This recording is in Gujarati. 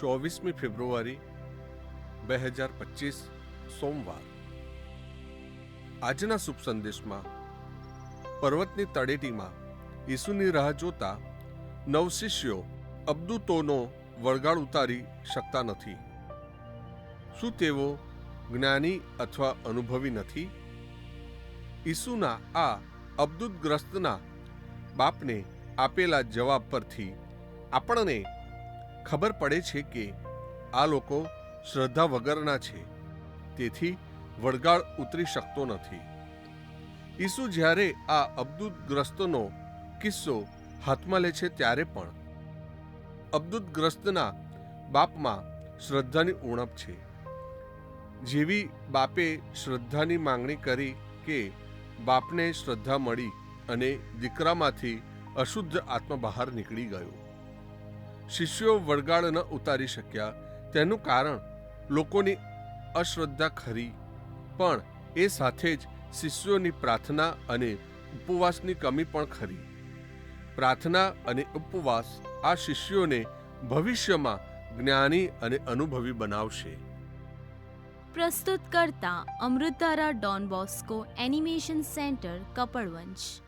ચોવીસમી ફેબ્રુઆરી બે હજાર પચીસ સોમવાર. આજના શુભ સંદેશમાં પર્વતની તળેટીમાં ઈસુની રાહ જોતા નવ શિષ્યો અબદૂતોનો વળગાડ ઉતારી શકતા નથી. શું તેઓ જ્ઞાની અથવા અનુભવી નથી? ઈસુના આ અબદૂતગ્રસ્તના બાપને આપેલા જવાબ પરથી આપણને ખબર પડે છે કે આ લોકો શ્રદ્ધા વગરના છે. તેથી વળગાળ ઉતરી શકતો નથી. ઈસુ જ્યારે આ અબ્દુતગ્રસ્તનો કિસ્સો હાથમાં લે છે ત્યારે પણ અબ્દુતગ્રસ્તના બાપમાં શ્રદ્ધાની ઉણપ છે. જેવી બાપે શ્રદ્ધાની માંગણી કરી કે બાપને શ્રદ્ધા મળી અને દીકરામાંથી અશુદ્ધ આત્મા બહાર નીકળી ગયો. શિષ્યો વળગાડ ન ઉતારી શક્યા. તેનું કારણ, લોકોની અશ્રદ્ધા ખરી. પણ એ સાથે જ શિષ્યોની પ્રાર્થના અને ઉપવાસની કમી પણ ખરી. પ્રાર્થના અને ઉપવાસ આ શિષ્યોને ભવિષ્યમાં જ્ઞાની અને અનુભવી બનાવશે. પ્રસ્તુત કરતા Amritdhara Don Bosco animation centre, Kapadvanj.